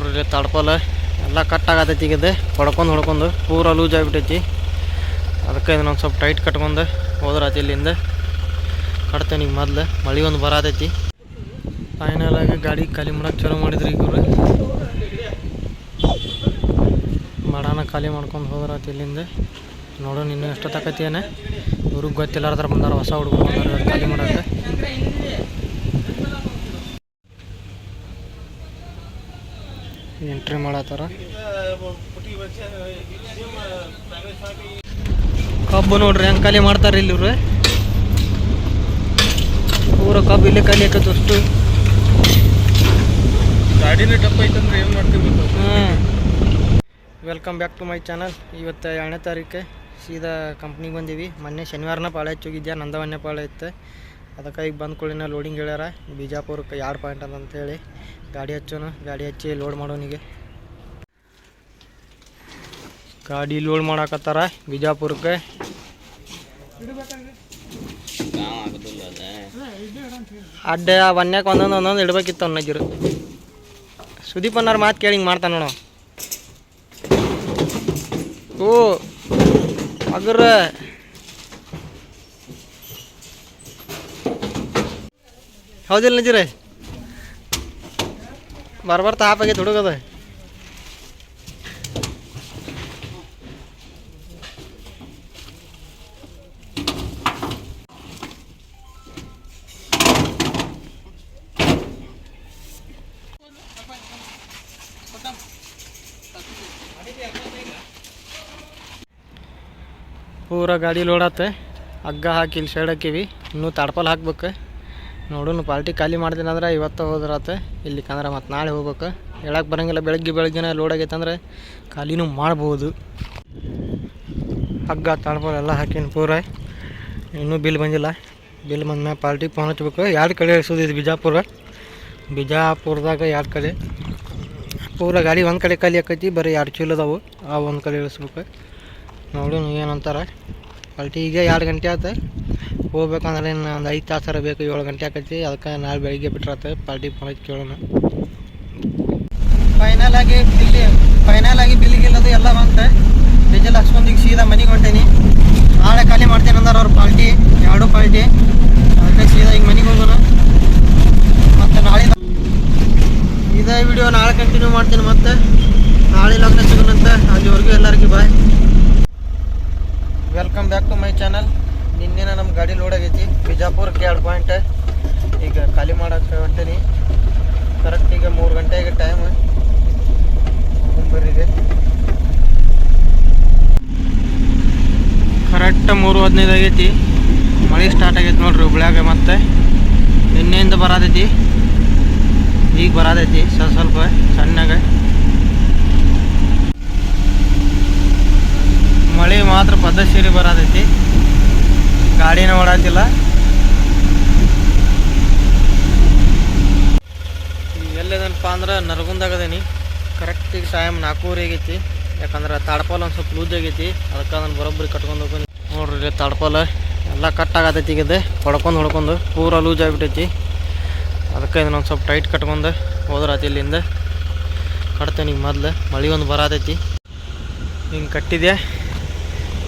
ನೋಡ್ರಿ ಇಲ್ಲಿ ತಡ್ಪಲ ಎಲ್ಲ ಕಟ್ ಈಗ ಇದು ಹೊಡ್ಕೊಂಡು ಹೊಡ್ಕೊಂಡು ಪೂರ ಲೂಸ್ ಆಗಿಬಿಟ್ಟೈತಿ. ಅದಕ್ಕೆ ಇದನ್ನೊಂದು ಸ್ವಲ್ಪ ಟೈಟ್ ಕಟ್ಕೊಂಡು ಹೋದ್ರಾತಿ ಇಲ್ಲಿಂದ. ಕಟ್ತೇನೆ ಈಗ ಮೊದಲು. ಮಳೆ ಒಂದು ಬರತೈತಿ. ಫೈನಲ್ ಆಗಿ ಗಾಡಿ ಖಾಲಿ ಮಾಡಕ್ಕೆ ಚಲೋ ಮಾಡಿದ್ರಿ ಈಗ ಮಡಾನ ಖಾಲಿ ಮಾಡ್ಕೊಂಡು ಹೋದ್ರಾತಿ ಇಲ್ಲಿಂದ. ನೋಡೋಣ ಇನ್ನೂ ಎಷ್ಟೊತ್ತಾಕತಿ ಏನೇ? ಇವ್ರಿಗೆ ಗೊತ್ತಿಲ್ಲಾರ್ದಾರ ಬಂದಾರ, ಹೊಸ ಹುಡುಗರು ಬಂದಾರ ಖಾಲಿ ಮಾಡಕ್ಕೆ. ಎಂಟ್ರಿ ಮಾಡತ್ತಾರ. ಕಬ್ಬು ನೋಡ್ರಿ ಹೆಂಗೆ ಖಾಲಿ ಮಾಡ್ತಾರೆ ಇಲ್ಲಿ ಇವ್ರು. ಪೂರ ಕಬ್ಬು ಇಲ್ಲೇ ಖಾಲಿ ಆಕತ್ತು ಅಷ್ಟು ಗಾಡಿನೇ ಟಪ್ ಐತಂದ್ರೆ ಏನು ಮಾಡ್ತೀವಿ? Welcome back to my channel ಇವತ್ತು ಎರಡನೇ ತಾರೀಕು. ಸೀದಾ ಕಂಪ್ನಿಗೆ ಬಂದೀವಿ. ಮೊನ್ನೆ ಶನಿವಾರನ ಪಾಳೆ ಹಚ್ಚೋಗಿದ್ಯಾ ನಂದವನ್ನೇ ಪಾಳೆ ಇತ್ತು ಅದಕ್ಕೆ ಈಗ ಬಂದ ಕೂಡಲಿನ ಲೋಡಿಂಗ್ ಹೇಳ್ಯಾರ. ಬಿಜಾಪುರಕ್ಕೆ ಎರಡು ಪಾಯಿಂಟ್ ಅಂತ ಹೇಳಿ ಗಾಡಿ ಹಚ್ಚೋನು. ಗಾಡಿ ಹಚ್ಚಿ ಲೋಡ್ ಮಾಡೋನಿಗೆ ಗಾಡಿ ಲೋಡ್ ಮಾಡಾಕತ್ತಾರ ಬಿಜಾಪುರಕ್ಕೆ. ಅಡ್ಡ ಒನ್ಯಾಕ ಒಂದೊಂದು ಒಂದೊಂದು ಇಡ್ಬೇಕಿತ್ತು ಅನ್ನಜಿರು ಸುದೀಪ್ ಅನ್ನಾರ ಮಾತು ಕೇಳಿ ಹಿಂಗೆ ಮಾಡ್ತಾನೆ ನೋಡು ಓ, ಅಗ್ರ. ಹೌದಿಲ್ಲ ನಜೀರ ಬರ್ಬರ್ತಾ ಹಾಪ್ ಆಗೈತೆ ಹುಡುಗದ ಪೂರ ಗಾಡಿ ಲೋಡಾತೆ ಹಗ್ಗ ಹಾಕಿ ಇಲ್ಲಿ ಸೈಡ್ ಹಾಕಿವಿ ಇನ್ನೂ ತಾಡ್ಪಲ್ ಹಾಕ್ಬೇಕು ನೋಡೋಣ ಪಾರ್ಟಿ ಖಾಲಿ ಮಾಡ್ತೀನಿ ಇವತ್ತು ಹೋದ್ರಾತ ಇಲ್ಲಿ ಇಲ್ಲಿಕಂದ್ರೆ ಮತ್ತು ನಾಳೆ ಹೋಗ್ಬೇಕು. ಹೇಳಕ್ಕೆ ಬರೋಂಗಿಲ್ಲ, ಬೆಳಗ್ಗೆ ಬೆಳಗ್ಗೆನೇ ಲೋಡ್ ಆಗೈತೆ ಖಾಲಿನೂ ಮಾಡ್ಬೋದು. ಹಗ್ಗ ಎಲ್ಲ ಹಾಕಿನ ಪೂರ. ಇನ್ನೂ ಬಿಲ್ ಬಂದಿಲ್ಲ. ಬಿಲ್ ಬಂದ್ಮೇಲೆ ಪಾರ್ಟಿ ಫೋನ್ ಹಚ್ಬೇಕು. ಎರಡು ಕಡೆ ಇಳಿಸೋದಿದ್ದು ಬಿಜಾಪುರ. ಬಿಜಾಪುರದಾಗ ಎರಡು ಕಡೆ. ಪೂರ ಗಾಡಿ ಒಂದು ಕಡೆ ಖಾಲಿ ಹಾಕೈತಿ ಬರೀ ಎರಡು ಚೀಲ ಅದಾವು. ಆ ಒಂದು ಕಡೆ ಇಳಿಸ್ಬೇಕು. ನೋಡೋಣ ಏನಂತಾರೆ. ಪಾರ್ಟಿ ಈಗ ಎರಡು ಗಂಟೆ ಆಯ್ತು ಹೋಗ್ಬೇಕಂದ್ರೆ ಇನ್ನು ಒಂದು ಐದು ತಾಸರ ಬೇಕು, ಏಳು ಗಂಟೆ ಆಕೈತಿ. ಅದಕ್ಕೆ ನಾಳೆ ಬೆಳಿಗ್ಗೆ ಬಿಟ್ಟಿರತ್ತೆ ಪಾರ್ಟಿ ಫೋನ್ ಕೇಳೋಣ. ಫೈನಲ್ ಆಗಿ ಬಿಲ್ಲಿ ಫೈನಲ್ ಆಗಿ ಬಿಲ್ ಗಿಲ್ಲದು ಎಲ್ಲ ಬಂತೆ ಡೀಸೆಲ್ ಹಾಕ್ಸ್ಕೊಂಡು ಈಗ ಸೀದಾ ಮನೆಗೆ ಹೊಂಟೇನಿ. ನಾಳೆ ಖಾಲಿ ಮಾಡ್ತೇನೆ ಅಂದ್ರೆ ಅವ್ರ ಪಾರ್ಟಿ, ಎರಡು ಪಾರ್ಟಿ. ಅದಕ್ಕೆ ಸೀದಾ ಈಗ ಮನೆಗೆ ಹೋಗೋಣ. ಮತ್ತು ನಾಳೆ ಇದೇ ವಿಡಿಯೋ ನಾಳೆ ಕಂಟಿನ್ಯೂ ಮಾಡ್ತೀನಿ ಮತ್ತೆ. ನಾಳೆ ಲಗ್ನ ಸಿಗೋಣಂತ. ಅಲ್ಲಿವರೆಗೂ ಎಲ್ಲರಿಗೂ bye welcome back to my channel ನಿನ್ನೆನ ನಮ್ಮ ಗಾಡಿ ಲೋಡ್ ಆಗೈತಿ. ಬಿಜಾಪುರಕ್ಕೆ ಎರಡು ಪಾಯಿಂಟ್ ಈಗ ಖಾಲಿ ಮಾಡಕ್ಕೆ ಹೊಂಟೇನಿ. ಕರೆಕ್ಟ್ ಈಗ ಮೂರು ಗಂಟೆಗೆ ಟೈಮ್ ಮುಂಬರಿಗೆ ಕರೆಕ್ಟ್ ಮೂರು ಹದಿನೈದು ಆಗೈತಿ. ಮಳೆ ಸ್ಟಾರ್ಟ್ ಆಗೈತಿ ನೋಡ್ರಿ ಹುಬ್ಳ್ಯಾಗ ಮತ್ತೆ. ನಿನ್ನೆಯಿಂದ ಬರತೈತಿ. ಈಗ ಬರತೈತಿ ಸ್ವಲ್ಪ ಸ್ವಲ್ಪ ಸಣ್ಣಗೆ. ಮಳೆ ಮಾತ್ರ ಪದ್ಧತಿ ಬರತೈತಿ. ಗಾಡಿನ ಓಡಾತಿಲ್ಲ. ಎಲ್ಲದನಪ್ಪ ಅಂದ್ರೆ ನರಗುಂದಾಗದೇನಿ. ಕರೆಕ್ಟ್ ಈಗ ಟೈಮ್ ನಾಲ್ಕೂವರೆ ಆಗೈತಿ. ಯಾಕಂದ್ರೆ ತಾಡ್ಪಾಲ್ ಒಂದು ಸ್ವಲ್ಪ ಲೂಸ್ ಆಗೈತಿ. ಅದಕ್ಕೆ ಅದನ್ನು ಬರೋಬ್ಬರಿ ಕಟ್ಕೊಂಡು ಹೋಗಿ ನೋಡ್ರಿ ತಾಡ್ಪಾಲ ಎಲ್ಲ ಕಟ್ ಈಗ ಇದು ಹೊಡ್ಕೊಂಡು ಹೊಡ್ಕೊಂಡು ಪೂರ ಲೂಸ್ ಆಗಿಬಿಟ್ಟೈತಿ. ಅದಕ್ಕೆ ಇದನ್ನೊಂದು ಸ್ವಲ್ಪ ಟೈಟ್ ಕಟ್ಕೊಂಡು ಹೋದ್ರಾತಿ ಇಲ್ಲಿಂದ. ಕಟ್ತೇನೆ ಈಗ ಮೊದ್ಲು. ಮಳೆ ಒಂದು ಬರತೈತಿ. ಹಿಂಗೆ ಕಟ್ಟಿದೆ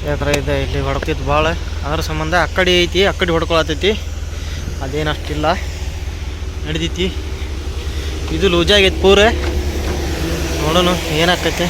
ಯಾಕಂದ್ರೆ ಇದು, ಇಲ್ಲಿ ಹೊಡ್ತಿತ್ತು ಭಾಳ. ಅದ್ರ ಸಂಬಂಧ ಆ ಕಡೆ ಐತಿ ಆ ಕಡೆ ಹೊಡ್ಕೊಳತೈತಿ ಅದೇನು ಅಷ್ಟಿಲ್ಲ. ನಡ್ದೈತಿ. ಇದು ಲೂಜಾಗೈತಿ ಪೂರ. ನೋಡೋಣ ಏನಾಕೈತೆ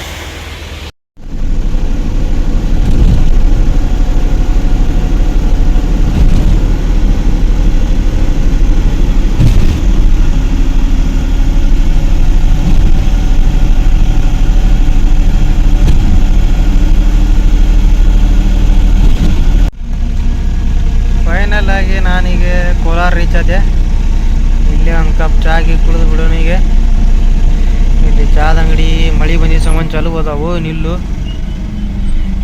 ಫೈನಲ್ ಆಗಿ ನಾನೀಗ ಕೋಲಾರ ರೀಚ್ ಆದೆ ಇಲ್ಲಿ ಒಂದು ಕಪ್ ಚಾಗಿ ಕುಡಿದು ಬಿಡೋಣ ಈಗ ಇಲ್ಲಿ ಅಂಗಡಿ ಮಳೆ ಬಂದಿದ್ದ ಸಾಮಾನು ಚಾಲು ಅದಾವು, ನಿಲ್ಲು.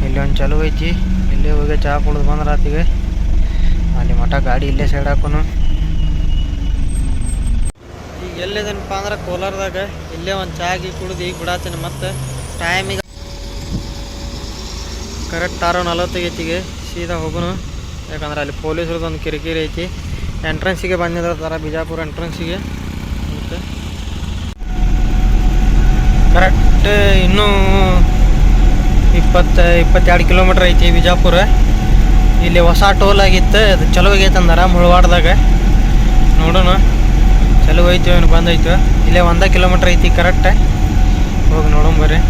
ಇಲ್ಲಿ ಒಂದು ಚಾಲು ಐತಿ. ಇಲ್ಲೇ ಹೋಗಿ ಚಹಾ ಕುಡಿದು ಬಂದ್ರೆ ಆತಿಗೆ. ಅಲ್ಲಿ ಮಠ ಗಾಡಿ ಇಲ್ಲೇ ಸೈಡ್ ಹಾಕೋನು. ಈಗ ಎಲ್ಲಿದನಪ್ಪ ಅಂದ್ರೆ ಕೋಲಾರದಾಗ. ಇಲ್ಲೇ ಒಂದು ಚಾಗಿ ಕುಡಿದು ಈಗ ಬಿಡಾತೀನಿ ಮತ್ತೆ. ಟೈಮಿಗೆ ಕರೆಕ್ಟ್ ಆರು ನಲವತ್ತೈತಿಗೆ ಸೀದಾ ಹೋಗೋನು. ಯಾಕಂದ್ರೆ ಅಲ್ಲಿ ಪೊಲೀಸ್ರದ್ದು ಒಂದು ಕಿರಿಕಿರಿ ಐತಿ. ಎಂಟ್ರೆನ್ಸಿಗೆ ಬಂದಿದ್ದಾರೆ ಬಿಜಾಪುರ ಎಂಟ್ರೆನ್ಸಿಗೆ ಮತ್ತು ಕರೆಕ್ಟ್ ಇನ್ನೂ ಇಪ್ಪತ್ತು, ಇಪ್ಪತ್ತೆರಡು ಕಿಲೋಮೀಟ್ರ್ ಐತಿ ಬಿಜಾಪುರ. ಇಲ್ಲಿ ಹೊಸ ಟೋಲ್ ಆಗಿತ್ತು, ಅದು ಚಲೋ ಆಗೈತೆ ಅಂದಾರ ಮುಳವಾಡ್ದಾಗ. ನೋಡೋಣ ಚಲೋ ಐತಿ ಏನು ಬಂದೈತು. ಇಲ್ಲೇ ಒಂದೇ ಕಿಲೋಮೀಟ್ರ್ ಐತಿ ಕರೆಕ್ಟ್. ಹೋಗಿ ನೋಡೋಣ ಬರ್ರಿ.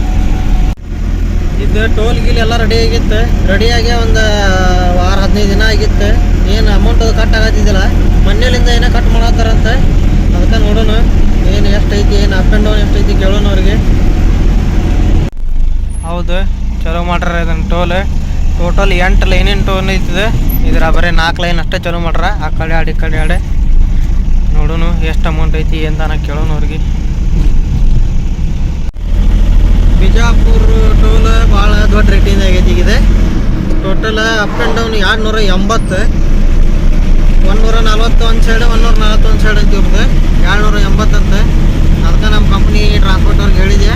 ಇದು ಟೋಲ್ ಗಿಲ್ ಎಲ್ಲ ರೆಡಿ ಆಗಿತ್ತು. ರೆಡಿಯಾಗಿ ಒಂದು ವಾರ, ಹದಿನೈದು ದಿನ ಆಗಿತ್ತು. ಏನು ಅಮೌಂಟ್ ಅದು ಕಟ್ ಆಗತ್ತಿದ್ದಿಲ್ಲ ಮನೆಯಲ್ಲಿಂದ ಏನೋ ಕಟ್ ಮಾಡತ್ತಾರಂತೆ. ಅದಕ್ಕೆ ನೋಡೋಣ. ಏನು ಎಷ್ಟೈತಿ ಏನು ಅಪ್ ಆ್ಯಂಡ್ ಡೌನ್ ಎಷ್ಟೈತಿ ಕೇಳೋಣ ಅವ್ರಿಗೆ ಹೌದು ಚಲೋ ಮಾಡ್ರ ಇದನ್ನು ಟೋಲ್ ಟೋಟಲ್ ಎಂಟು ಲೈನಿನ ಟೋಲ್ ಐತಿದೆ. ಇದರ ಬರೀ ನಾಲ್ಕು ಲೈನ್ ಅಷ್ಟೇ ಚಲೋ ಮಾಡ್ರ. ಆ ಕಡೆ ಆಡಿ ಈ ಕಡೆ ಆಡೆ. ನೋಡೋಣ ಎಷ್ಟು ಅಮೌಂಟ್ ಐತಿ ಅಂತಾನ ಕೇಳೋಣ ಅವ್ರಿಗೆ ಬಿಜಾಪುರ ಟೋಲ್ ಭಾಳ ದೊಡ್ಡ ರೇಟಿಂದ ಆಗೈತಿ ಈಗ ಟೋಟಲ್ ಅಪ್ ಆ್ಯಂಡ್ ಡೌನ್ ಎರಡು ನೂರ ಎಂಬತ್ತು. ಒಂದೂರ ನಲ್ವತ್ತು ಒಂದು ಸೈಡ್ ಒಂದೂರ ನಲ್ವತ್ತು ಒಂದು ಸೈಡ್ ಅಂತ ಇವ್ರದ್ದು ಎರಡು ನೂರ ಎಂಬತ್ತಂತ. ಅದಕ್ಕೆ ನಮ್ಮ ಕಂಪ್ನಿ ಟ್ರಾನ್ಸ್ಪೋರ್ಟ್ ಅವ್ರಿಗೆ ಹೇಳಿದೆ.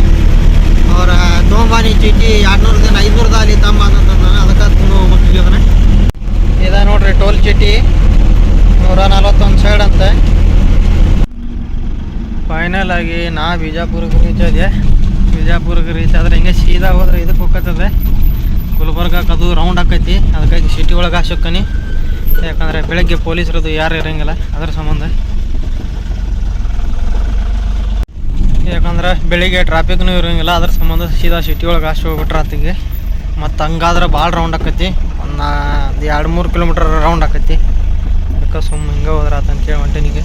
ಅವ್ರ ತೋಂಬಾನಿ ಚೀಟಿ ಎರಡು ನೂರದಿಂದ ಐದುನೂರದ ಅಲ್ಲಿ ತಮ್ಮ ಅಂತಂದ್ರೆ ಅದಕ್ಕೆ ತುಂಬ ಅದನ್ನ. ಇದೆ ನೋಡ್ರಿ, ಟೋಲ್ ಚೀಟಿ. ನೂರ ನಲ್ವತ್ತೊಂದು ಸೈಡ್ ಅಂತ. ಫೈನಲ್ ಆಗಿ ನಾ ಬಿಜಾಪುರಕ್ಕೆ ರೀಚ್ ಆದೆ ಬಿಜಾಪುರಕ್ಕೆ ರೀಚ್ ಆದ್ರೆ ಹಿಂಗೆ ಸೀದಾ ಹೋದ್ರೆ ಇದಕ್ಕೆ ಹೋಗ್ತದೆ. ಗುಲ್ಬರ್ಗಕ್ಕೆ ಅದು ರೌಂಡ್ ಆಕೈತಿ. ಅದಕ್ಕಾಗಿ ಸಿಟಿ ಒಳಗೆ ಹಾಸಕ್ಕನಿ ಯಾಕಂದರೆ ಬೆಳಗ್ಗೆ ಪೊಲೀಸರದು ಯಾರು ಇರಂಗಿಲ್ಲ, ಅದ್ರ ಸಂಬಂಧ. ಯಾಕಂದ್ರೆ ಬೆಳಿಗ್ಗೆ ಟ್ರಾಫಿಕ್ನೂ ಇರಂಗಿಲ್ಲ, ಅದ್ರ ಸಂಬಂಧ ಸೀದಾ ಸಿಟಿ ಒಳಗೆ ಅಷ್ಟು ಹೋಗ್ಬಿಟ್ರೆ ಆತಿಗೆ. ಮತ್ತು ಹಂಗಾದ್ರೆ ಭಾಳ ರೌಂಡ್ ಆಕೈತಿ. ಒಂದು ಎರಡು ಮೂರು ಕಿಲೋಮೀಟರ್ ರೌಂಡ್ ಆಕೈತಿ. ಅದಕ್ಕೆ ಸುಮ್ಮ ಹಿಂಗೆ ಹೋದ್ರೆ ಆತಂತೇಳಿ ಹೊಂಟೇನಿಗೆ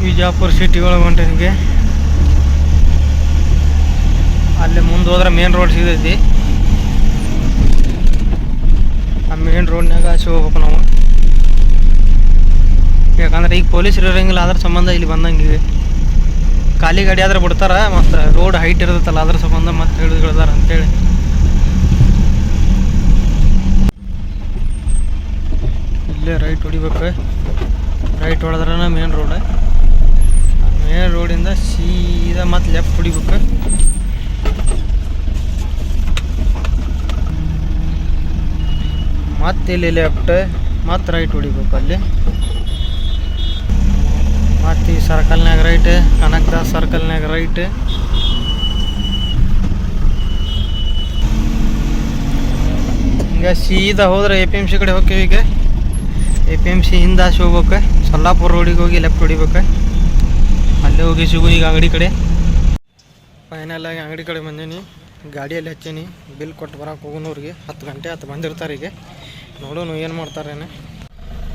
ಬಿಜಾಪುರ ಸಿಟಿ ಒಳಗೆ ಹೊಂಟೇನಿಗೆ ಅಲ್ಲಿ ಮುಂದೆ ಹೋದ್ರೆ ಮೇನ್ ರೋಡ್ ಸಿಗೈತಿ ಆ ಮೇನ್ ರೋಡ್ನಾಗ ಆಚೆ ಹೋಗ್ಬೇಕು ನಾವು. ಯಾಕಂದ್ರೆ ಈಗ ಪೊಲೀಸ್ ಇರಂಗಿಲ್ಲ ಅದ್ರ ಸಂಬಂಧ ಇಲ್ಲಿ ಬಂದಂಗೆ ಖಾಲಿ ಗಾಡಿ ಆದ್ರೆ ಬಿಡ್ತಾರ, ಮತ್ತು ರೋಡ್ ಹೈಟ್ ಇರ್ತೈತಲ್ಲ, ಅದ್ರ ಸಂಬಂಧ ಮತ್ತೆ ಹಿಡಿದು ಹಿಡ್ದಾರ ಅಂತೇಳಿ. ಇಲ್ಲೇ ರೈಟ್ ಹೊಡಿಬೇಕು. ರೈಟ್ ಹೊಡೆದ್ರನ ಮೇನ್ ರೋಡ್ ಮೇನ್ ರೋಡಿಂದ ಸೀದಾ ಮತ್ತೆ ಲೆಫ್ಟ್ ಹೊಡಿಬೇಕು. ಮತ್ತೆ ಇಲ್ಲಿ ಲೆಫ್ಟ್ ಮತ್ತೆ ರೈಟ್ ಹೊಡಿಬೇಕು ಅಲ್ಲಿ. ಮತ್ತು ಈ ಸರ್ಕಲ್ನಾಗ ರೈಟ್ ಕನಕದಾಸ್ ಸರ್ಕಲ್ನಾಗ ರೈಟ್. ಹಿಂಗೆ ಸೀದಾ ಹೋದ್ರೆ ಎ ಪಿ ಎಂ ಸಿ ಕಡೆ ಹೋಗ್ತೀವಿ ಈಗ. ಎ ಪಿ ಎಂ ಸಿ ಹಿಂದೆ ಆಸೆ ಹೋಗ್ಬೇಕು. ಸೊಲ್ಲಾಪುರ ರೋಡಿಗೆ ಹೋಗಿ ಲೆಫ್ಟ್ ಹೊಡಿಬೇಕು. ಅಲ್ಲೇ ಹೋಗಿ ಸಿಗು ಈಗ ಅಂಗಡಿ ಕಡೆ. ಫೈನಲ್ ಆಗಿ ಅಂಗಡಿ ಕಡೆ ಬಂದೀನಿ. ಗಾಡಿಯಲ್ಲಿ ಹಚ್ಚೀನಿ. ಬಿಲ್ ಕೊಟ್ಟು ಬರೋಕೆ ಹೋಗೋನವ್ರಿಗೆ. ಹತ್ತು ಗಂಟೆ ಹತ್ತು ಬಂದಿರ್ತಾರೆ ಈಗ. ನೋಡೋಣ ಏನು ಮಾಡ್ತಾರೇನೆ.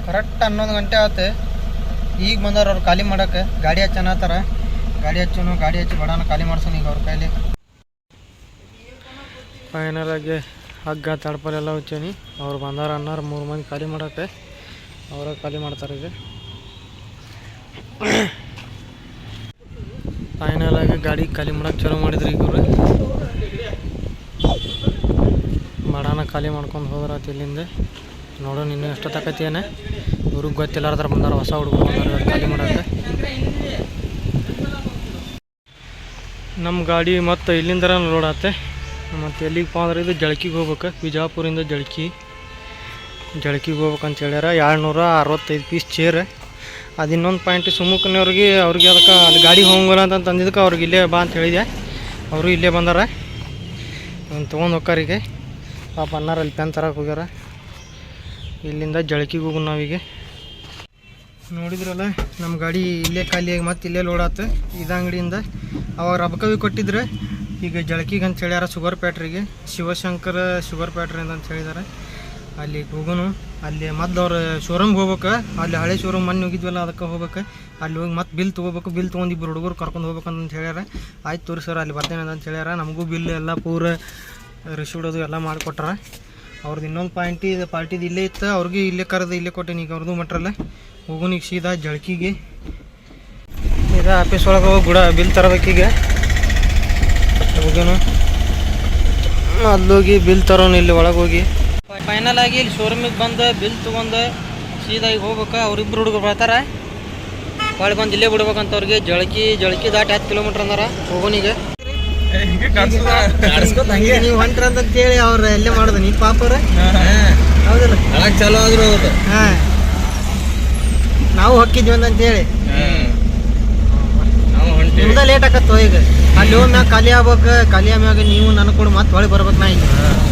ಕರೆಕ್ಟ್ ಹನ್ನೊಂದು ಗಂಟೆ ಆಯ್ತು ಈಗ ಬಂದಾರ ಅವ್ರು ಖಾಲಿ ಮಾಡಕ್ಕೆ ಗಾಡಿ ಹಚ್ಚನತ್ತಾರ ಗಾಡಿ ಹಚ್ಚೋನು, ಗಾಡಿ ಹಚ್ಚಿ ಬಡಾನ ಖಾಲಿ ಮಾಡ್ಸೋನು ಈಗ ಅವ್ರ ಕೈಲಿ. ಫೈನಲ್ ಆಗಿ ಹಗ್ಗ ತಡಪಲೆಲ್ಲ ಹಚ್ಚೀನಿ. ಅವ್ರು ಬಂದಾರ ಅನ್ನಾರ ಮೂರು ಮಂದಿ ಖಾಲಿ ಮಾಡಕ್ಕೆ. ಅವರ ಖಾಲಿ ಮಾಡ್ತಾರೆ ಈಗ. ಫೈನಲ್ ಆಗಿ ಗಾಡಿ ಖಾಲಿ ಮಾಡಕ್ಕೆ ಚಲೋ ಮಾಡಿದ್ರಿ ಈಗ ಇವರು. ಬಡಾನ ಖಾಲಿ ಮಾಡ್ಕೊಂಡು ಹೋದ್ರಾತ ಇಲ್ಲಿಂದ. ನೋಡೋಣ ಇನ್ನೂ ಎಷ್ಟೊತ್ತಾಕೈತಿಯೇನೆ ಇವ್ರಿಗೆ ಗೊತ್ತಿಲ್ಲಾರ್ದ್ರ ಬಂದಾರ ಹೊಸ ಹುಡುಗರು ಬಂದಾರ ಖಾಲಿ ಮಾಡಕ್ಕೆ ನಮ್ಮ ಗಾಡಿ ಮತ್ತು ಇಲ್ಲಿಂದರ ರೋಡ್ ಆತೆ. ಮತ್ತು ಎಲ್ಲಿಗೆ ಅಂದ್ರೆ ಇದು ಜಳಕಿಗೆ ಹೋಗ್ಬೇಕು. ಬಿಜಾಪುರಿಂದ ಜಳಕಿ. ಜಳಕಿಗೆ ಹೋಗ್ಬೇಕಂತ ಹೇಳ್ಯಾರ. ಏಳ್ನೂರ ಅರವತ್ತೈದು ಪೀಸ್ ಚೇರ್ ಅದು ಇನ್ನೊಂದು ಪಾಯಿಂಟ್ ಸುಮುಖನವ್ರಿಗೆ ಅವ್ರಿಗೆ ಅದಕ್ಕೆ ಅಲ್ಲಿ ಗಾಡಿ ಹೋಗಲ್ಲ ಅಂತ ತಂದಿದ್ದಕ್ಕೆ ಅವ್ರಿಗೆ ಇಲ್ಲೇ ಬಾ ಅಂತ ಹೇಳಿದೆ ಅವರು ಇಲ್ಲೇ ಬಂದಾರ. ತೊಗೊಂಡು ಹೋಗ್ಕಾರಿಗೆ ಪಾಪ ಅನ್ನಾರ ಅಲ್ಲಿ ಪೆನ್ ತರಕ್ಕೆ ಹೋಗ್ಯಾರ. ಇಲ್ಲಿಂದ ಜಳಕಿಗೆ ಹೋಗು ನಾವೀಗ. ನೋಡಿದ್ರಲ್ಲ ನಮ್ಮ ಗಾಡಿ ಇಲ್ಲೇ ಖಾಲಿಯಾಗಿ ಮತ್ತೆ ಇಲ್ಲೇ ಲೋಡ್ ಆತ. ಇದು ಅಂಗಡಿಯಿಂದ ಅವಾಗ ರಬಕವಿ ಕೊಟ್ಟಿದ್ರೆ, ಈಗ ಜಳಕಿಗೆ ಅಂತ ಹೇಳ್ಯಾರ ಶುಗರ್ ಪ್ಯಾಟ್ರಿಗೆ ಶಿವಶಂಕರ ಶುಗರ್ ಪ್ಯಾಟ್ರಿ ಅಂತ ಹೇಳಿದಾರೆ. ಅಲ್ಲಿ ಹೋಗೋನು. ಅಲ್ಲಿ ಮೊದ್ಲು ಅವ್ರ ಶೋರೂಮ್ಗೆ ಹೋಗ್ಬೇಕು. ಅಲ್ಲಿ ಹಳೆ ಶೋರೂಮ್ ಮನೆ ಹೋಗಿದ್ವಲ್ಲ, ಅದಕ್ಕೆ ಹೋಗ್ಬೇಕು. ಅಲ್ಲಿ ಹೋಗಿ ಮತ್ತೆ ಬಿಲ್ ತೊಗೋಬೇಕು. ಬಿಲ್ ತೊಗೊಂಡು ಇಬ್ಬರು ಹುಡುಗರು ಕರ್ಕೊಂಡು ಹೋಗ್ಬೇಕಂತ ಹೇಳ್ಯಾರ. ಆಯ್ತು ತೋರಿ ಸರ್ ಅಲ್ಲಿ ಬರ್ತೇನೆ ಅಂತ ಹೇಳ್ಯಾರ. ನಮಗೂ ಬಿಲ್ ಎಲ್ಲ ಪೂರ ರಿಸೀವ್ಡ್ ಅದು ಎಲ್ಲ ಮಾಡಿಕೊಟ್ರ. ಅವ್ರದ್ದು ಇನ್ನೊಂದು ಪಾಯಿಂಟ್ ಪಾರ್ಟಿದು ಇಲ್ಲೇ ಇತ್ತು, ಅವ್ರಿಗೆ ಇಲ್ಲೇ ಕರೆದು ಇಲ್ಲೇ ಕೊಟ್ಟೇನಿ ಈಗ ಅವ್ರದ್ದು ಮಟ್ರಲ್ಲ. ಹೋಗೋಣ ಈಗ ಸೀದಾ ಜಳಕಿಗೆ. ಈಗ ಆಫೀಸ್ ಒಳಗೆ ಹೋಗಿ ಗುಡ ಬಿಲ್ ತರಬೇಕೀಗ ಹೋಗೋನು ಅಲ್ಲೋಗಿ ಬಿಲ್ ತರೋನು ಇಲ್ಲಿ ಒಳಗೆ ಹೋಗಿ. ಫೈನಲ್ ಆಗಿ ಇಲ್ಲಿ ಶೋರೂಮಿಗೆ ಬಂದು ಬಿಲ್ ತೊಗೊಂಡು ಸೀದಾ ಈಗ ಹೋಗ್ಬೇಕು. ಅವ್ರಿಬ್ರು ಹುಡುಗರು ಬರ್ತಾರೆ. ಒಳಗೆ ಬಂದು ಇಲ್ಲೇ ಬಿಡ್ಬೇಕಂತ ಅವ್ರಿಗೆ ಜಳಕಿ ಜಳಕಿ ದಾಟಿ ಹತ್ತು ಕಿಲೋಮೀಟ್ರ್ ಅಂದಾರ. ಹೋಗೋನಿಗೆ ನೀವು ಹೊಂಟ್ರ ಅಂತೇಳಿ ಅವ್ರು ಎಲ್ಲೇ ಮಾಡೋದು. ನೀ ಪಾಪರ ಹೌದಲ್ಲ? ಚಲೋ ಆದ್ರೂ ಹೌದು ಹಾಂ. ನಾವು ಹೊಕ್ಕಿದ್ವಿ ಅಂತೇಳಿ ನಿಮ್ದ ಲೇಟ್ ಆಕತ್ತು ಈಗ? ಅಲ್ಲಿ ಹೋಗಿ ಮ್ಯಾಗ ಖಾಲಿ ಆಗ್ಬೇಕು ಖಾಲಿ ಆಮ್ಯಾಗ ನೀವು ನನಗೆ ಕೊಡು ಮತ್ತೆ ಹೊಳೆ ಬರ್ಬೇಕು ನಾ ಈಗ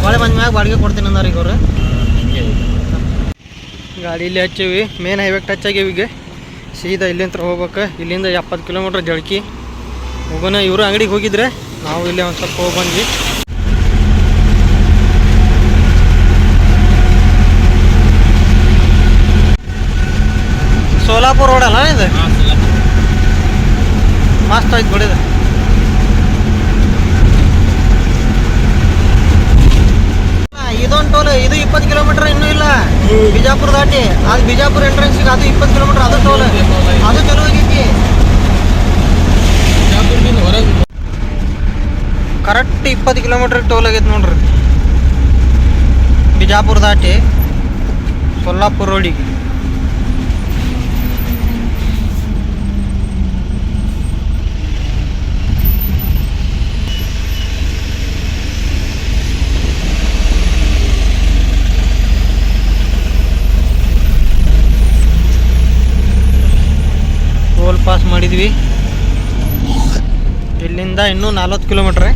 ಹೊಳೆ ಬಂದ ಮ್ಯಾಗ ಬಾಡಿಗೆ ಕೊಡ್ತೀನಿ ಅಂದವ್ರಿಗೆ ಅವ್ರು. ಗಾಡಿ ಇಲ್ಲಿ ಹಚ್ಚೀವಿ. ಮೇನ್ ಹೈವೇಗೆ ಟಚ್ ಆಗೀವಿ ಈಗ. ಸೀದಾ ಇಲ್ಲಿಂತ್ರ ಹೋಗ್ಬೇಕು. ಇಲ್ಲಿಂದ ಎಪ್ಪತ್ತು ಕಿಲೋಮೀಟ್ರ್ ಜಳಕಿ ಹೋಗೋಣ ಇವರು ಅಂಗಡಿಗೆ ಹೋಗಿದ್ರೆ ನಾವು ಇಲ್ಲೇ ಒಂದು ಸ್ವಲ್ಪ ಹೋಗಿ ಬಂದ್ವಿ. ಸೋಲಾಪುರ ರೋಡ್ ಅಲ್ಲ ಇದು? ಮಸ್ತ್ ಆಯ್ತು ಬಿಡಿದ ಇದೊಂದು ಟೋಲ್ ಇದು ಇಪ್ಪತ್ತು ಕಿಲೋಮೀಟರ್ ಇನ್ನು ಇಲ್ಲ. ಬಿಜಾಪುರ ದಾಟಿ. ಅದು ಬಿಜಾಪುರ ಎಂಟ್ರೆನ್ಸಿಗೆ ಅದು ಇಪ್ಪತ್ತು ಕಿಲೋಮೀಟರ್ ಅದು ಟೋಲ್ ಅದು ಚಲೋ ಆಗೈತಿ. ಹೊರಗೆ ಕರೆಕ್ಟ್ ಇಪ್ಪತ್ತು ಕಿಲೋಮೀಟರ್ ಟೋಲ್ ಆಗೈತೆ ನೋಡ್ರಿ. ಬಿಜಾಪುರ ದಾಟಿ ಸೊಲ್ಲಾಪುರ ರೋಡಿಗೆ ಟೋಲ್ ಪಾಸ್ ಮಾಡಿದ್ವಿ. ಇಲ್ಲಿಂದ ಇನ್ನೂ ನಲ್ವತ್ತು ಕಿಲೋಮೀಟ್ರ್.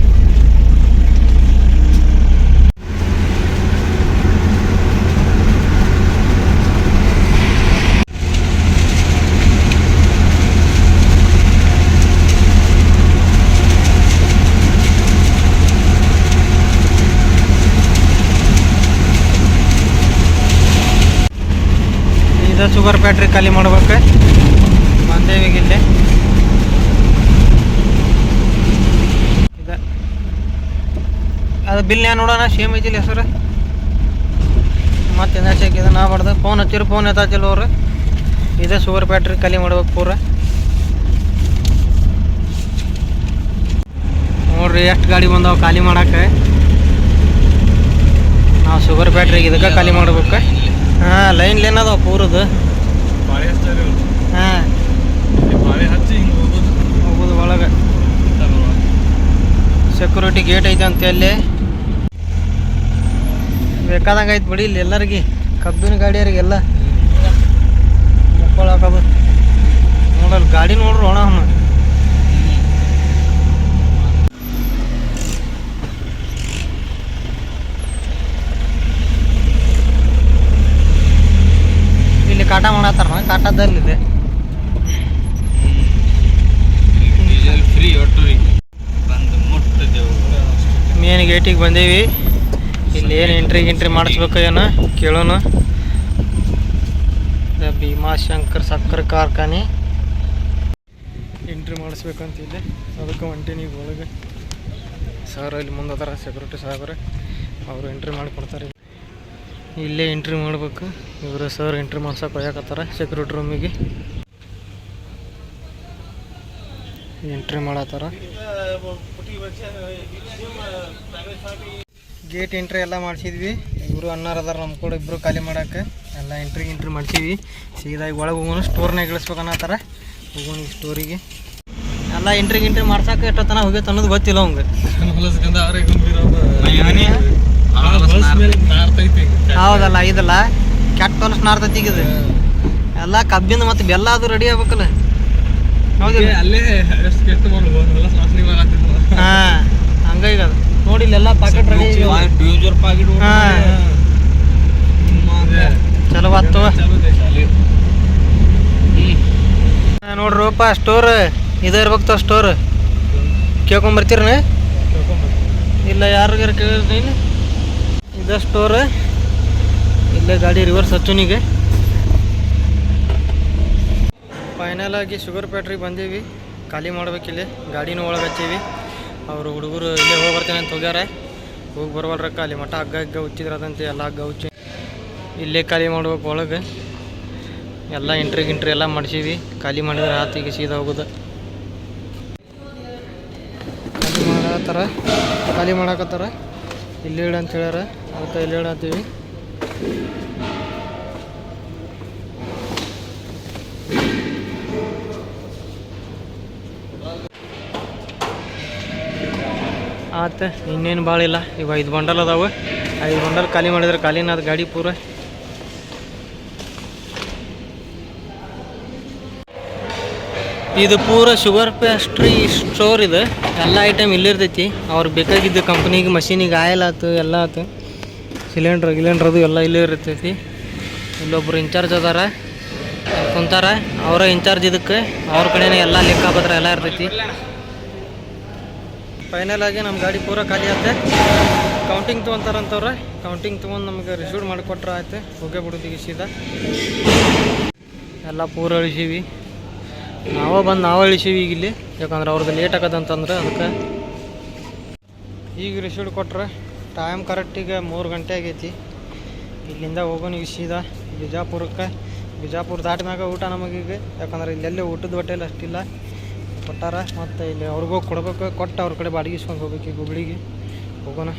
ಇದು ಶುಗರ್ ಫ್ಯಾಕ್ಟ್ರಿ ಖಾಲಿ ಮಾಡ್ಬೇಕು. ಬಂದೇವಿಗೆ ಇಲ್ಲಿ. ಅದು ಬಿಲ್ ಏನು ನೋಡೋಣ? ಸೇಮ್ ಐತಿಲ್ಲ ಹೆಸರು. ಮತ್ತೆ ಚೆಕ್ ನಾ ಬಾರ್ದು ಫೋನ್ ಹಚ್ಚಿರು ಫೋನ್ ಎತ್ತಾಚಿಲ್ಲ ಅವ್ರು. ಇದೇ ಶುಗರ್ ಫ್ಯಾಕ್ಟ್ರಿ ಖಾಲಿ ಮಾಡ್ಬೇಕು ಪೂರ. ನೋಡ್ರಿ ಎಷ್ಟು ಗಾಡಿ ಬಂದಾವ ಖಾಲಿ ಮಾಡಕ್ಕೆ. ನಾವು ಶುಗರ್ ಫ್ಯಾಕ್ಟ್ರಿಗೆ ಇದಕ್ಕೆ ಖಾಲಿ ಮಾಡ್ಬೇಕು. ಹಾಂ ಲೈನ್ ಲೈನ್ ಅದಾವ ಪೂರದು. ಹಾಂ. ಹೋಗೋದು ಒಳಗೆ. ಸೆಕ್ಯೂರಿಟಿ ಗೇಟ್ ಐತೆ ಅಂತ ಅಲ್ಲಿ ಬೇಕಾದಂಗ ಐತೆ ಬಿಡಿ ಇಲ್ಲಿ ಎಲ್ಲರಿಗೆ. ಕಬ್ಬಿನ ಗಾಡಿಯರಿಗೆಲ್ಲ ಮಕ್ಕಳು ಹಾಕೋದು. ನೋಡಲ್ಲ ಗಾಡಿ ನೋಡ್ರಿ ಒಣ ಹಮ್ಮ ಇಲ್ಲಿ ಕಾಟ ಮಾಡತ್ತಾರ ಕಾಟದಲ್ಲಿದೆ. ಡೀಸೆಲ್ ಫ್ರೀ ಬಂದು ಮೇನ್ ಗೇಟಿಗೆ ಬಂದೀವಿ. ಇಲ್ಲಿ ಏನು ಎಂಟ್ರಿ ಗಿಂಟ್ರಿ ಮಾಡಿಸ್ಬೇಕು ಏನೋ ಕೇಳೋಣ ಭೀಮಾಶಂಕರ್ ಸಕ್ಕರೆ ಕಾರ್ಖಾನೆ. ಎಂಟ್ರಿ ಮಾಡಿಸ್ಬೇಕಂತಿದ್ದೆ. ಅದಕ್ಕೆ ಹೊಂಟೀನಿ ಈಗ ಒಳಗೆ. ಸರ್ ಇಲ್ಲಿ ಮುಂದೆ ಅದಾರ ಸೆಕ್ಯೂರಿಟಿ ಸಾಹೇಬ್ರೆ ಅವರು ಎಂಟ್ರಿ ಮಾಡಿಕೊಡ್ತಾರೆ ಇಲ್ಲೇ ಎಂಟ್ರಿ ಮಾಡ್ಬೇಕು. ಇವರು ಸರ್ ಎಂಟ್ರಿ ಮಾಡ್ಸಕ್ಕೆ ಹೋಗಕತ್ತಾರ ಸೆಕ್ಯೂರಿಟಿ ರೂಮಿಗೆ ಎಂಟ್ರಿ ಮಾಡತ್ತಾರ ಗೇಟ್ ಎಂಟ್ರಿ ಎಲ್ಲ ಮಾಡಿಸಿದ್ವಿ. ಇವರು ಅನ್ನಾರ ಅದಾರ ನಮ್ಮ ಕೂಡ ಇಬ್ಬರು ಖಾಲಿ ಮಾಡಕ್ಕೆ ಎಲ್ಲ ಎಂಟ್ರಿ ಎಂಟ್ರಿ ಮಾಡಿಸಿದ್ವಿ. ಸೀದಾಗಿ ಈಗ ಒಳಗೆ ಹೋಗೋಣ ಸ್ಟೋರ್ನಾಗ ಇಳಿಸ್ಬೇಕನ್ನತ್ತಾರ ಹೋಗೋಣ ಹೋಗೋನು ಸ್ಟೋರಿಗೆ ಎಲ್ಲ ಎಂಟ್ರಿ ಗಿಂಟ್ರಿ ಮಾಡ್ಸಕ್ಕೆ ಎಷ್ಟೊತ್ತನ ಹೋಗೈತೆ ಅನ್ನೋದು ಗೊತ್ತಿಲ್ಲ ಅವಂಗೆ ಹೌದಲ್ಲ ಇದಲ್ಲ. ಕೆಟ್ಟ ಹೊಲಸ್ ನಾರ್ತೈತಿ ಈಗ ಇದು ಎಲ್ಲ ಕಬ್ಬಿಂದ ಮತ್ತೆ ಬೆಲ್ಲ ಅದು ರೆಡಿ ಆಗ್ಬೇಕಲ್ಲ. ಹೌದಿಲ್ಲ? ಅಲ್ಲೇ. ಹಾಂ ಅದು. ನೋಡಿ ಇಲ್ಲೆಲ್ಲ ಪಾಕೆಟ್ ರೆಡಿ ಡ್ಯೂಜರ್ ಪಾಕಿಟ್ ಹಾ. ಚಲೋ ಆತು. ನೋಡ್ರಪ್ಪ ಸ್ಟೋರ್ ಇದ ಇರ್ಬೇಕು ಸ್ಟೋರ್ ಕೇಳ್ಕೊಂಬರ್ತೀರನ ಇಲ್ಲ ಯಾರಿಗಾರ ಕೇಳಿದ್ರಿ ಇದು ಸ್ಟೋರ್ ಇಲ್ಲೇ ಗಾಡಿ ರಿವರ್ಸ್ ಹಚ್ಚುನಿಗೆ. ಫೈನಲ್ ಆಗಿ ಶುಗರ್ ಪ್ಯಾಟ್ರಿಗೆ ಬಂದೀವಿ. ಖಾಲಿ ಮಾಡ್ಬೇಕಿಲ್ಲಿ ಗಾಡಿನೂ ಒಳಗೆ ಹಚ್ಚೀವಿ. ಅವರು ಹುಡುಗರು ಇಲ್ಲೇ ಹೋಗಿ ಬರ್ತೀನಿ ಅಂತ ಹೋಗ್ಯಾರ. ಹೋಗಿ ಬರ್ವಲ್ರಕ್ಕ ಅಲ್ಲಿ ಮಠ ಹಗ್ಗ ಹಗ್ಗ ಹುಚ್ಚಿದ್ರದಂತೆ ಎಲ್ಲ ಹಗ್ಗ ಹುಚ್ಚಿ. ಇಲ್ಲೇ ಖಾಲಿ ಮಾಡ್ಬೇಕು ಒಳಗೆ. ಎಲ್ಲ ಇಂಟ್ರಿ ಗಿಂಟ್ರಿ ಎಲ್ಲ ಮಾಡಿಸೀವಿ ಖಾಲಿ ಮಾಡಿದ್ರೆ ಆತ ಈಗ ಸೀದಾ ಹೋಗೋದು. ಖಾಲಿ ಮಾಡತ್ತಾರ ಖಾಲಿ ಮಾಡಕತ್ತಾರ. ಇಲ್ಲಿ ಅಂತ ಹೇಳ್ಯಾರ. ಅದಕ್ಕೆ ಇಲ್ಲಿ ಹೇಳತ್ತೀವಿ. ಆತ, ಇನ್ನೇನು ಭಾಳ ಇಲ್ಲ. ಈಗ ಐದು ಬಂಡಲ್ ಅದಾವೆ. ಐದು ಬಂಡಲ್ ಖಾಲಿ ಮಾಡಿದ್ರೆ ಖಾಲಿನ ಅದು ಗಾಡಿ ಪೂರ. ಇದು ಪೂರ ಶುಗರ್ ಪ್ಯಾಸ್ಟ್ರಿ ಸ್ಟೋರ್ ಇದು. ಎಲ್ಲ ಐಟಮ್ ಇಲ್ಲಿರ್ತೈತಿ. ಅವ್ರಿಗೆ ಬೇಕಾಗಿದ್ದು ಕಂಪ್ನಿಗೆ ಮಷೀನಿಗೆ ಆಯಿಲ್ ಆಯ್ತು ಎಲ್ಲ ಆಯ್ತು ಸಿಲಿಂಡ್ರ್ ಗಿಲಿಂಡ್ರ್ ಅದು ಎಲ್ಲ ಇಲ್ಲೇ ಇರ್ತೈತಿ. ಇಲ್ಲೊಬ್ರು ಇನ್ಚಾರ್ಜ್ ಅದಾರ. ಕುಂತಾರ. ಅವರ ಇನ್ಚಾರ್ಜ್ ಇದಕ್ಕೆ. ಅವ್ರ ಕಡೆನೇ ಎಲ್ಲ ಲೆಕ್ಕ ಪತ್ರ ಎಲ್ಲ ಇರ್ತೈತಿ. ಫೈನಲ್ ಆಗಿ ನಮ್ಮ ಗಾಡಿ ಪೂರ ಖಾಲಿ ಆಯ್ತೆ ಕೌಂಟಿಂಗ್ ತೊಗೊಂತಾರಂತವ್ರೆ. ಕೌಂಟಿಂಗ್ ತೊಗೊಂಡು ನಮಗೆ ರಿಸೀವ್ ಮಾಡಿಕೊಟ್ರೆ ಆಯ್ತು. ಹೋಗೇ ಬಿಡೋದು ಈಗ ಸೀದಾ. ಎಲ್ಲ ಪೂರ ಅಳಿಸೀವಿ ನಾವೇ ಬಂದು ನಾವೇ ಅಳಿಸೀವಿ ಈಗ ಇಲ್ಲಿ. ಯಾಕಂದ್ರೆ ಅವ್ರದ್ದು ಲೇಟ್ ಆಗದಂತಂದ್ರೆ ಅದಕ್ಕೆ ಈಗ ರಿಸೀವ್ ಕೊಟ್ರೆ ಟೈಮ್ ಕರೆಕ್ಟಿಗೆ ಮೂರು ಗಂಟೆ ಆಗೈತಿ. ಇಲ್ಲಿಂದ ಹೋಗೋಣ ಈಗ ಸೀದಾ ಬಿಜಾಪುರಕ್ಕೆ. ಬಿಜಾಪುರ ದಾಟಿನಾಗ ಊಟ ನಮಗೀಗ ಯಾಕಂದ್ರೆ ಇಲ್ಲೆಲ್ಲೇ ಊಟದ ಹೊಟ್ಟೆಲ್ಲ ಅಷ್ಟಿಲ್ಲ. ಕೊಟ್ಟಾರ, ಮತ್ತು ಇಲ್ಲಿ ಅವ್ರಿಗೂ ಕೊಡ್ಬೇಕು, ಕೊಟ್ಟು ಅವ್ರ ಕಡೆ ಬಾಡಿಗೆ ಇಸ್ಕೊಂಡು ಹೋಗ್ಬೇಕು ಈಗ ಹುಬ್ಳಿಗೆ. ಹೋಗೋಣ.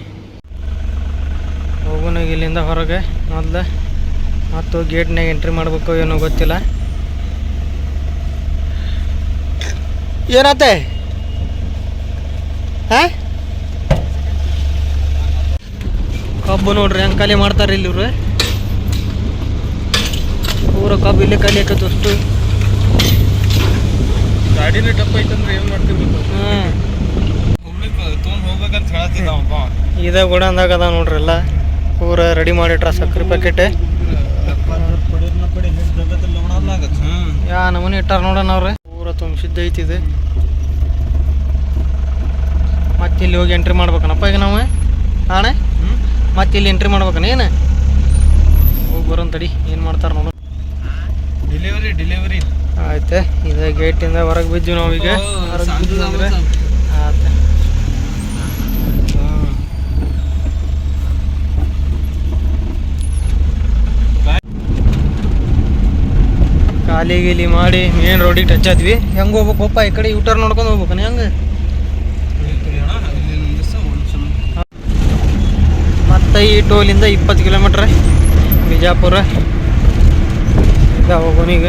ಹೋಗೋಣ ಇಲ್ಲಿಂದ ಹೊರಗೆ ಮೊದಲು. ಮತ್ತು ಗೇಟ್ನಾಗ ಎಂಟ್ರಿ ಮಾಡಬೇಕು ಏನೋ ಗೊತ್ತಿಲ್ಲ. ಏನತ್ತೆ ಹಾಂ? ಕಬ್ಬು ನೋಡ್ರಿ ಹೆಂಗ್ ಖಾಲಿ ಮಾಡ್ತಾರೆ ಇಲ್ಲಿ ಇವ್ರು ಪೂರ ಕಬ್ಬು ಇಲ್ಲಿ ಖಾಲಿ ಆಕತ್ತು ಅಷ್ಟು. ಗಾಡಿನೇ ಟಪ್ ಐತಂದ್ರೆ ಏನ್ ಅದ ನೋಡ್ರಿ ಎಲ್ಲ. ಪೂರ ರೆಡಿ ಮಾಡಿಟ್ರ ಸಕ್ಕರೆ ಪ್ಯಾಕೆಟ್ ಯಾ ನಮೂನಿ ಇಟ್ಟಾರ ನೋಡೋಣ ಅವ್ರೆ. ಪೂರ ತುಂಬಿಸಿದ್ದ ಐತಿದೆ ಮತ್ತೆ ಇಲ್ಲಿ ಹೋಗಿ ಎಂಟ್ರಿ ಮಾಡ್ಬೇಕನಪ್ಪ ಈಗ ನಾವು. ನಾಳೆ ಮತ್ತೆ ಇಲ್ಲಿ ಎಂಟ್ರಿ ಮಾಡ್ಬೇಕನ ಏನು? ಹೋಗಿ ಬರೋನ್ ತಡಿ ಏನು ಮಾಡ್ತಾರೆ ನೋಡು. ಡೆಲಿವರಿ ಡೆಲಿವರಿ ಆಯ್ತು ಈಗ ಗೇಟಿಂದ ಹೊರಗೆ ಬಿದ್ದು ನಾವೀಗ ಹೊರಗೆ ಬಿದ್ದು ಅಂದ್ರೆ ಆಯ್ತು. ಖಾಲಿ ಗೀಲಿ ಮಾಡಿ ಮೇನ್ ರೋಡಿಗೆ ಟಚ್ ಆದ್ವಿ. ಹೆಂಗೆ ಹೋಗ್ಬೇಕಪ್ಪ ಈ ಕಡೆ ಯೂಟರ್ ನೋಡ್ಕೊಂಡು ಹೋಗ್ಬೇಕನ ಹೆಂಗೆ? ಮತ್ತು ಈ ಟೋಲಿಂದ ಇಪ್ಪತ್ತು ಕಿಲೋಮೀಟ್ರ್ ಬಿಜಾಪುರ. ಈಗ.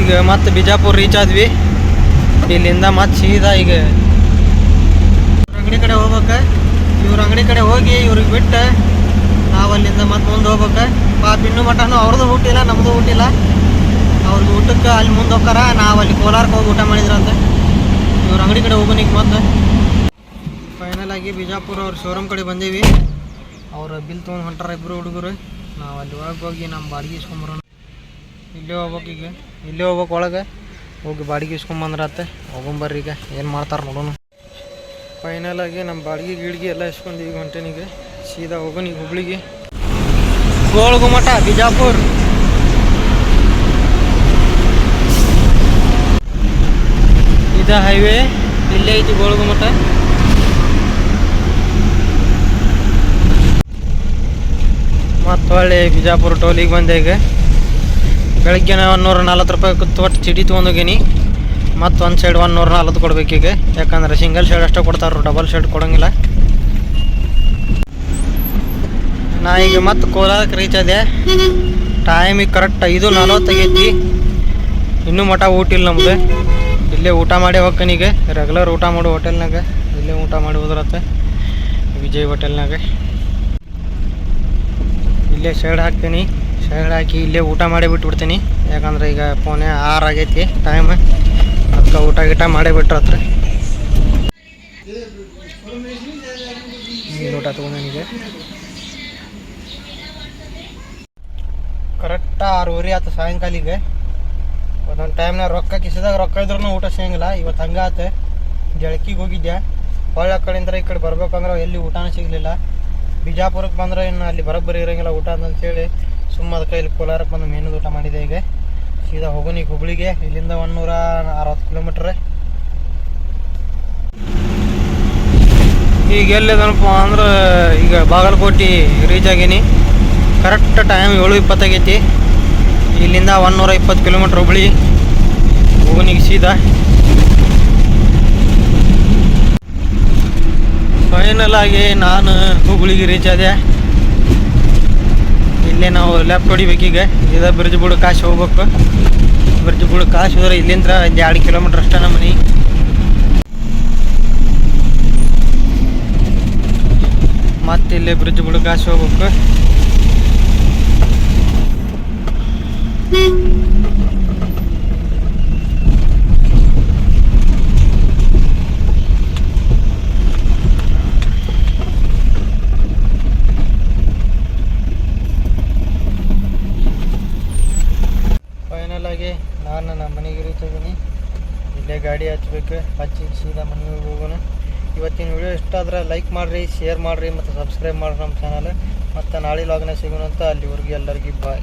ಈಗ ಮತ್ತೆ ಬಿಜಾಪುರ ರೀಚ್ ಆದ್ವಿ. ಇಲ್ಲಿಂದ ಮತ್ತೆ ಸೀದಾ ಈಗ ಇವ್ರ ಅಂಗಡಿ ಕಡೆ ಹೋಗ್ಬೇಕ. ಇವ್ರ ಅಂಗಡಿ ಕಡೆ ಹೋಗಿ ಇವ್ರಿಗೆ ಬಿಟ್ಟು ನಾವು ಅಲ್ಲಿಂದ ಮತ್ತೆ ಮುಂದೆ ಹೋಗ್ಬೇಕ. ಪಾಪ ಇನ್ನೂ ಮಟನು ಅವ್ರದ್ದು ಊಟಿಲ್ಲ ನಮ್ಮದು ಊಟಿಲ್ಲ ಅವ್ರಿಗೆ ಊಟಕ್ಕೆ ಅಲ್ಲಿ ಮುಂದೆ ಹೋಗ್ತಾರ, ನಾವು ಅಲ್ಲಿ ಕೋಲಾರಕ್ಕೆ ಹೋಗಿ ಊಟ ಮಾಡಿದ್ರಂತೆ. ಇವ್ರ ಅಂಗಡಿ ಕಡೆ ಹೋಗೋಣ ಈಗ ಮತ್ತೆ. ಫೈನಲ್ ಆಗಿ ಬಿಜಾಪುರ ಅವ್ರ ಶೋರೂಮ್ ಕಡೆ ಬಂದೀವಿ. ಅವ್ರ ಬಿಲ್ ತೊಗೊಂಡು ಹೊಂಟಾರ ಇಬ್ಬರು ಹುಡುಗರು. ನಾವು ಅಲ್ಲಿ ಒಳಗೆ ಹೋಗಿ ನಮ್ಮ ಬಾಡಿಗೆ ಇಸ್ಕೊಂಬರೋಣ. ಇಲ್ಲೇ ಹೋಗ್ಬೇಕು ಈಗ. ಇಲ್ಲೇ ಹೋಗ್ಬೇಕು ಒಳಗೆ. ಹೋಗಿ ಬಾಡಿಗೆ ಇಸ್ಕೊಂಬಂದ್ರತ್ತೆ ಹೋಗೊಂಬರ್ರಿ ಈಗ. ಏನು ಮಾಡ್ತಾರೆ ನೋಡೋಣ. ಫೈನಲ್ ಆಗಿ ನಮ್ಮ ಬಾಡಿಗೆ ಗಿಡ್ಗಿ ಎಲ್ಲ ಇಸ್ಕೊಂಡು ಈಗ ಸೀದಾ ಹೋಗೋಣ ಈಗ ಹುಬ್ಳಿಗೆ. ಗೋಳ್ಗುಮಠ ಬಿಜಾಪುರ್. ಹೈವೇ, ಇಲ್ಲೇ ಐತಿ ಗೋಳಗುಮಠ ಮತ್ತು ಹೊಳ್ಳಿ ಬಿಜಾಪುರ ಟೋಲಿಗೆ ಬಂದೆ ಈಗ. ಬೆಳಗ್ಗೆ ಒಂದು ನೂರ ನಲ್ವತ್ತು ರೂಪಾಯಿ ಕೊಟ್ಟು ಚಿಡಿ ತೊಗೊಂಡೋಗೀನಿ. ಮತ್ತು ಒಂದು ಸೈಡ್ ಒಂದು ನೂರ ನಲ್ವತ್ತು ಕೊಡ್ಬೇಕು ಈಗ. ಯಾಕಂದ್ರೆ ಸಿಂಗಲ್ ಶೇಡ್ ಅಷ್ಟೇ ಕೊಡ್ತಾರ ಡಬಲ್ ಶೇಡ್ ಕೊಡೋಂಗಿಲ್ಲ. ನಾ ಈಗ ಮತ್ತೆ ಕೋಲಾರಕ್ಕೆ ರೀಚ್ ಆದೆ. ಟೈಮಿಗೆ ಕರೆಕ್ಟ್ ಐದು ನಲ್ವತ್ತಾಗೈತಿ ಇನ್ನೂ ಮಠ ಊಟ ಇಲ್ಲ ನಮ್ದು. ಇಲ್ಲೇ ಊಟ ಮಾಡಿ ಹೋಗ್ತೀನಿ ಈಗ. ರೆಗ್ಯುಲರ್ ಊಟ ಮಾಡೋ ಹೋಟೆಲ್ನಾಗ. ಇಲ್ಲೇ ಊಟ ಮಾಡಿ ಹೋದ್ರತ್ತೆ. ವಿಜಯ್ ಹೋಟೆಲ್ನಾಗ. ಇಲ್ಲೇ ಶೇಡ್ ಹಾಕ್ತೀನಿ. ಶೇಡ್ ಹಾಕಿ ಇಲ್ಲೇ ಊಟ ಮಾಡಿ ಬಿಟ್ಬಿಡ್ತೀನಿ. ಯಾಕಂದ್ರೆ ಈಗ ಪೋನೆ ಆರು ಆಗೈತಿ ಟೈಮ್ ಅದಕ್ಕೆ ಊಟ ಗೀಟ ಮಾಡೇ ಬಿಟ್ರತ್ರ. ಊಟ ತೊಗೊಂಡನಿಗೆ ಕರೆಕ್ಟ್ ಆರೂವರೆ ಆಯ್ತು ಸಾಯಂಕಾಲಿಗೆ ಒಂದೊಂದು ಟೈಮ್ನಾಗ ರೊಕ್ಕ ಕಿಸಿದಾಗ ರೊಕ್ಕ ಇದ್ರೂ ಊಟ ಸಿಗಂಗಿಲ್ಲ. ಇವತ್ತು ಹಂಗಾತೆ ಜಳಕಿಗೆ ಹೋಗಿದ್ದೆ ಹೊಳ್ಳ ಕಡೆಯಿಂದ ಈ ಕಡೆ ಬರ್ಬೇಕಂದ್ರೆ ಎಲ್ಲಿ ಊಟನೂ ಸಿಗಲಿಲ್ಲ. ಬಿಜಾಪುರಕ್ಕೆ ಬಂದ್ರೆ ಇನ್ನು ಅಲ್ಲಿ ಬರೋಬ್ಬರಿ ಇರೋಂಗಿಲ್ಲ ಊಟ ಅಂತಂತೇಳಿ ಸುಮ್ಮ ಅದಕ್ಕೆ ಇಲ್ಲಿ ಕೋಲಾರಕ್ಕೆ ಬಂದು ಮೇನದ ಊಟ ಮಾಡಿದೆ ಈಗ. ಸೀದಾ ಹೋಗೋಣ ಈಗ ಹುಬ್ಳಿಗೆ. ಇಲ್ಲಿಂದ ಒಂದು ನೂರ ಅರವತ್ತು ಕಿಲೋಮೀಟ್ರ್ ಈಗ ಎಲ್ಲಿದನಪ್ಪ ಅಂದ್ರೆ ಈಗ ಬಾಗಲಕೋಟೆ ರೀಚ್ ಆಗೀನಿ. ಕರೆಕ್ಟ್ ಟೈಮ್ ಏಳು ಇಪ್ಪತ್ತಾಗೈತಿ. ಇಲ್ಲಿಂದ ಒನ್ನೂರ ನೂರ ಇಪ್ಪತ್ತು ಕಿಲೋಮೀಟ್ರ್ ಹುಬ್ಳಿ ಹೋಗೋನಿಗೆ ಸೀದಾ. ಫೈನಲ್ ಆಗಿ ನಾನು ಹುಬ್ಳಿಗೆ ರೀಚ್ ಆದೆ. ಇಲ್ಲೇ ನಾವು ಲೆಫ್ಟ್ ಹೊಡಿಬೇಕೀಗ ಇದ ಬ್ರಿಡ್ಜ್ ಬುಡ ಕಾಶಿ ಹೋಗ್ಬೇಕು. ಬುಡ ಕಾಶಿ ಹೋದ್ರೆ ಇಲ್ಲಿಂದ ಒಂದು ಎರಡು ಕಿಲೋಮೀಟ್ರ್ ಅಷ್ಟೇ ನಮ್ಮ ಮನೆ. ಮತ್ತೆ ಇಲ್ಲಿ ಬ್ರಿಡ್ಜ್ ಬುಡ ಕಾಶಿ ಹೋಗ್ಬೇಕು. ನಾನು ನಮ್ಮ ಮನೆಗೆ ಇರಿತಿದ್ದೀನಿ ಇಲ್ಲೇ ಗಾಡಿ ಹಚ್ಚಬೇಕು ಹಚ್ಚಿ ಸೀದಾ ಮನೆಗೆ ಹೋಗೋಣ. ಇವತ್ತಿನ ವಿಡಿಯೋ ಇಷ್ಟ ಆದ್ರೆ ಲೈಕ್ ಮಾಡಿರಿ ಶೇರ್ ಮಾಡಿರಿ ಮತ್ತು ಸಬ್ಸ್ಕ್ರೈಬ್ ಮಾಡಿರಿ ನಮ್ಮ ಚಾನಲ್ ಮತ್ತು ನಾಳೆ ಲಾಗಿನ ಸಿಗೋಣ ಅಂತ ಅಲ್ಲಿವರೆಗೆ ಎಲ್ಲರಿಗೂ ಬಾಯ್